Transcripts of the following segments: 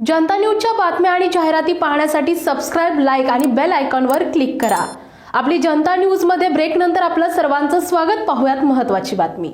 जनता न्यूजच्या बातम्या आणि जाहिराती पाहण्यासाठी सबस्क्राईब लाईक आणि बेल आयकॉनवर क्लिक करा. आपली जनता न्यूजमध्ये ब्रेक नंतर आपलं सर्वांचं स्वागत. पाहूयात महत्त्वाची बातमी.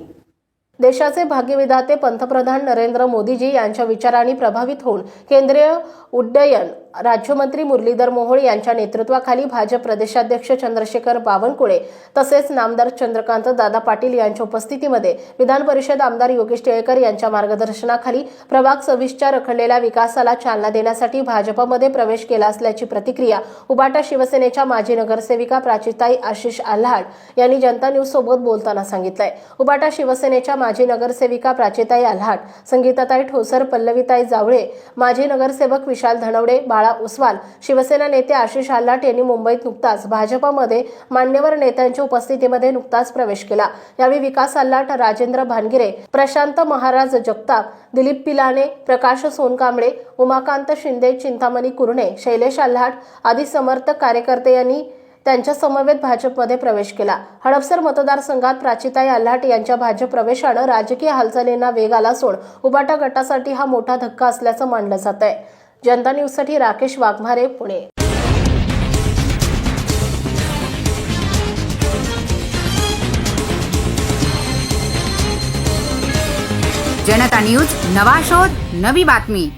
देशाचे भाग्यविधाते पंतप्रधान नरेंद्र मोदीजी यांच्या विचारांनी प्रभावित होऊन केंद्रीय उड्डयन राज्यमंत्री मुरलीधर मोहोळ यांच्या नेतृत्वाखाली भाजप प्रदेशाध्यक्ष चंद्रशेखर बावनकुळे तसेच नामदार चंद्रकांत दादा पाटील यांच्या उपस्थितीमध्ये विधान परिषद आमदार योगेश टिळेकर यांच्या मार्गदर्शनाखाली प्रभाग सव्वीसच्या रखडलेल्या विकासाला चालना देण्यासाठी भाजपमध्ये प्रवेश केला असल्याची प्रतिक्रिया उबाटा शिवसेनेच्या माजी नगरसेविका प्राचीताई आशिष आल्हाड यांनी जनता न्यूज सोबत बोलताना सांगितलंय. उबाटा शिवसेनेच्या माजी नगरसेविका प्राचीताई आल्हाड संगीताताई ठोसर पल्लवीताई जावळे माजी नगरसेवक विशाल धनवडे बाळा बाळा उसवाल शिवसेना नेते आशिष आल्हाट यांनी मुंबईत नुकताच भाजपामध्ये मान्यवर नेत्यांच्या उपस्थितीमध्ये नुकताच प्रवेश केला. यावेळी विकास आल्हाट राजेंद्र भानगिरे प्रशांत महाराज जगताप दिलीप पिलाने प्रकाश सोनकांबळे उमाकांत शिंदे चिंतामणी कुरणे शैलेश आल्हाट आदी समर्थक कार्यकर्ते यांनी त्यांच्या समवेत भाजपमध्ये प्रवेश केला. हडपसर मतदारसंघात प्राचिताई आल्हाट यांच्या भाजप प्रवेशानं राजकीय हालचालींना वेग आला असून उबाटा गटासाठी हा मोठा धक्का असल्याचं मानलं जात आहे जनता न्यूजसाठी राकेश वाघमारे पुणे. जनता न्यूज नवा शोध नवी बातमी.